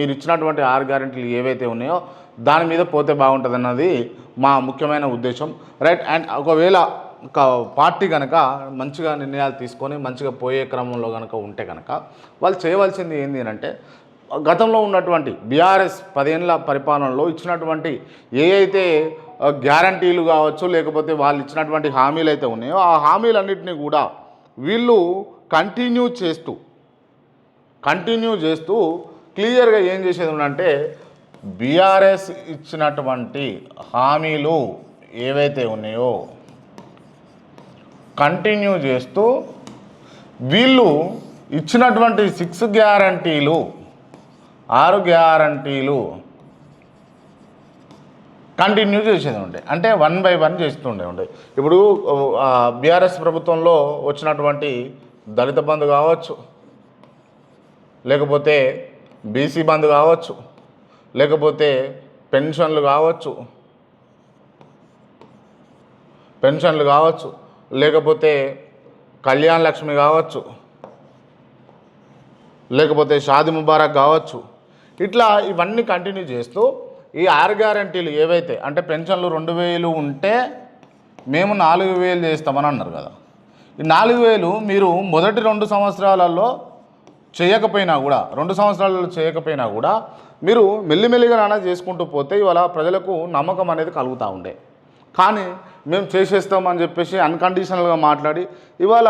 మీరు ఇచ్చినటువంటి ఆరు గ్యారెంటీలు ఏవైతే ఉన్నాయో దాని మీద పోతే బాగుంటుంది అన్నది మా ముఖ్యమైన ఉద్దేశం. రైట్ అండ్ ఒకవేళ ఒక పార్టీ కనుక మంచిగా నిర్ణయాలు తీసుకొని మంచిగా పోయే క్రమంలో కనుక ఉంటే కనుక వాళ్ళు చేయవలసింది ఏంటి అంటే గతంలో ఉన్నటువంటి బీఆర్ఎస్ పదేళ్ళ పరిపాలనలో ఇచ్చినటువంటి ఏ అయితే గ్యారంటీలు కావచ్చు లేకపోతే వాళ్ళు ఇచ్చినటువంటి హామీలు అయితే ఉన్నాయో ఆ హామీలన్నింటినీ కూడా వీళ్ళు కంటిన్యూ చేస్తూ కంటిన్యూ చేస్తూ క్లియర్గా ఏం చేసేది ఉందంటే బీఆర్ఎస్ ఇచ్చినటువంటి హామీలు ఏవైతే ఉన్నాయో కంటిన్యూ చేస్తూ వీళ్ళు ఇచ్చినటువంటి సిక్స్ గ్యారంటీలు ఆరు గ్యారంటీలు కంటిన్యూ చేసేది ఉండే. అంటే వన్ బై వన్ చేస్తుండే ఉండే ఇప్పుడు బీఆర్ఎస్ ప్రభుత్వంలో వచ్చినటువంటి దళిత బంధు కావచ్చు లేకపోతే బీసీ బంద్ కావచ్చు లేకపోతే పెన్షన్లు కావచ్చు పెన్షన్లు కావచ్చు లేకపోతే కళ్యాణ్ లక్ష్మి కావచ్చు లేకపోతే షాది ముబారక్ కావచ్చు. ఇట్లా ఇవన్నీ కంటిన్యూ చేస్తూ ఈ ఆరు గ్యారంటీలు ఏవైతే అంటే పెన్షన్లు రెండు వేలు ఉంటే మేము నాలుగు వేలు చేస్తామని అన్నారు కదా. ఈ నాలుగు వేలు మీరు మొదటి రెండు సంవత్సరాలలో చేయకపోయినా కూడా రెండు సంవత్సరాలలో చేయకపోయినా కూడా మీరు మెల్లిమెల్లిగా నానా చేసుకుంటూ పోతే ఇవాళ ప్రజలకు నమ్మకం అనేది కలుగుతూ ఉండే. కానీ మేము చేసేస్తామని చెప్పేసి అన్కండిషనల్గా మాట్లాడి ఇవాళ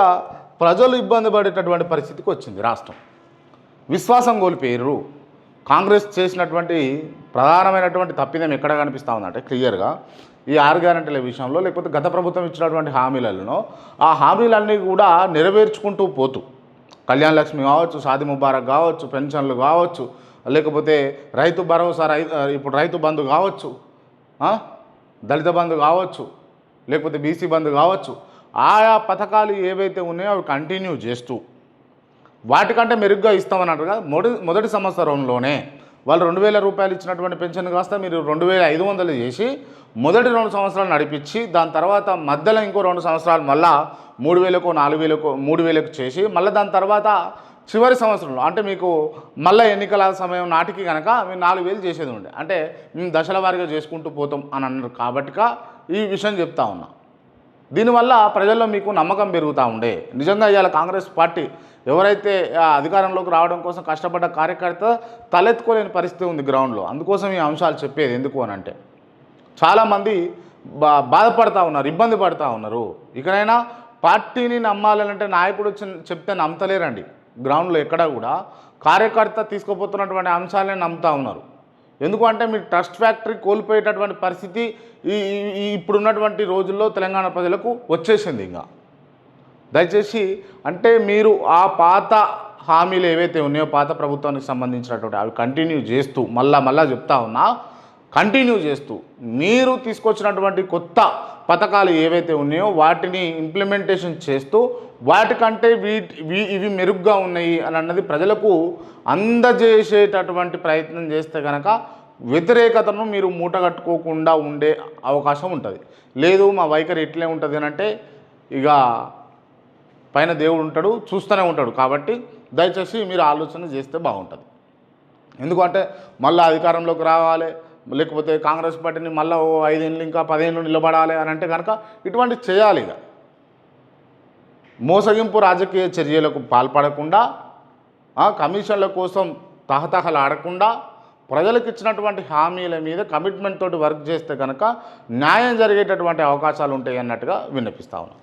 ప్రజలు ఇబ్బంది పడేటటువంటి పరిస్థితికి వచ్చింది రాష్ట్రం. విశ్వాసం కోల్పోయారు కాంగ్రెస్ చేసినటువంటి ప్రధానమైనటువంటి తప్పిదం ఎక్కడ కనిపిస్తూ ఉందంటే క్లియర్గా ఈ ఆరు గ్యారంటీల విషయంలో లేకపోతే గత ప్రభుత్వం ఇచ్చినటువంటి హామీలలో ఆ హామీలన్నీ కూడా నెరవేర్చుకుంటూ పోతూ కళ్యాణ లక్ష్మి కావచ్చు సాది ముబారక్ కావచ్చు పెన్షన్లు కావచ్చు లేకపోతే రైతు భరోసా రై ఇప్పుడు రైతు బంధు కావచ్చు దళిత బంధు కావచ్చు లేకపోతే బీసీ బంధు కావచ్చు ఆయా పథకాలు ఏవైతే ఉన్నాయో అవి కంటిన్యూ చేస్తూ వాటికంటే మెరుగ్గా ఇస్తామన్నట్టుగా మొదటి మొదటి సంవత్సరంలోనే వాళ్ళు రెండు వేల రూపాయలు ఇచ్చినటువంటి పెన్షన్ కాస్త మీరు రెండు వేల ఐదు వందలు చేసి మొదటి రెండు సంవత్సరాలు నడిపించి దాని తర్వాత మధ్యలో ఇంకో రెండు సంవత్సరాలు మళ్ళా మూడు వేలకు నాలుగు వేలకు మూడు వేలకు చేసి మళ్ళీ దాని తర్వాత చివరి సంవత్సరంలో అంటే మీకు మళ్ళీ ఎన్నికల సమయం నాటికి కనుక మేము నాలుగు వేలు చేసేది ఉండే. అంటే మేము దశల వారీగా చేసుకుంటూ పోతాం అని అన్నారు కాబట్టిగా ఈ విషయం చెప్తా ఉన్నా. దీనివల్ల ప్రజల్లో మీకు నమ్మకం పెరుగుతూ ఉండే. నిజంగా ఇవాళ కాంగ్రెస్ పార్టీ ఎవరైతే అధికారంలోకి రావడం కోసం కష్టపడ్డ కార్యకర్త తలెత్తుకోలేని పరిస్థితి ఉంది గ్రౌండ్లో. అందుకోసం ఈ అంశాలు చెప్పేది ఎందుకు అని అంటే చాలామంది బా బాధపడతా ఉన్నారు ఇబ్బంది పడతా ఉన్నారు. ఇకనైనా పార్టీని నమ్మాలంటే నాయకుడు వచ్చి చెప్తే నమ్మతలేరండి. గ్రౌండ్లో ఎక్కడా కూడా కార్యకర్త తీసుకుపోతున్నటువంటి అంశాలనే నమ్ముతా ఉన్నారు. ఎందుకంటే మీరు ట్రస్ట్ ఫ్యాక్టరీ కోల్పోయేటటువంటి పరిస్థితి ఈ ఇప్పుడున్నటువంటి రోజుల్లో తెలంగాణ ప్రజలకు వచ్చేసింది ఇంకా. దయచేసి అంటే మీరు ఆ పాత హామీలు ఏవైతే ఉన్నాయో పాత ప్రభుత్వానికి సంబంధించినటువంటి అవి కంటిన్యూ చేస్తూ మళ్ళా మళ్ళా చెప్తా ఉన్నా కంటిన్యూ చేస్తూ మీరు తీసుకొచ్చినటువంటి కొత్త పథకాలు ఏవైతే ఉన్నాయో వాటిని ఇంప్లిమెంటేషన్ చేస్తూ వాటికంటే వీటి వీ ఇవి మెరుగ్గా ఉన్నాయి అని అన్నది ప్రజలకు అందజేసేటటువంటి ప్రయత్నం చేస్తే కనుక వ్యతిరేకతను మీరు మూటగట్టుకోకుండా ఉండే అవకాశం ఉంటుంది. లేదు మా వైఖరి ఇట్లే ఉంటుంది అని అంటే ఇక పైన దేవుడు ఉంటాడు చూస్తూనే ఉంటాడు కాబట్టి దయచేసి మీరు ఆలోచన చేస్తే బాగుంటుంది. ఎందుకంటే మళ్ళీ అధికారంలోకి రావాలి లేకపోతే కాంగ్రెస్ పార్టీని మళ్ళీ ఓ ఐదేళ్ళు ఇంకా పదిహేను నిలబడాలి అని అంటే కనుక ఇటువంటి చేయాలి ఇక. మోసగింపు రాజకీయ చర్యలకు పాల్పడకుండా కమిషన్ల కోసం తహతహలాడకుండా ప్రజలకు ఇచ్చినటువంటి హామీల మీద కమిట్మెంట్ తోటి వర్క్ చేస్తే కనుక న్యాయం జరిగేటటువంటి అవకాశాలు ఉంటాయి అన్నట్టుగా విన్నపిస్తా ఉన్నాను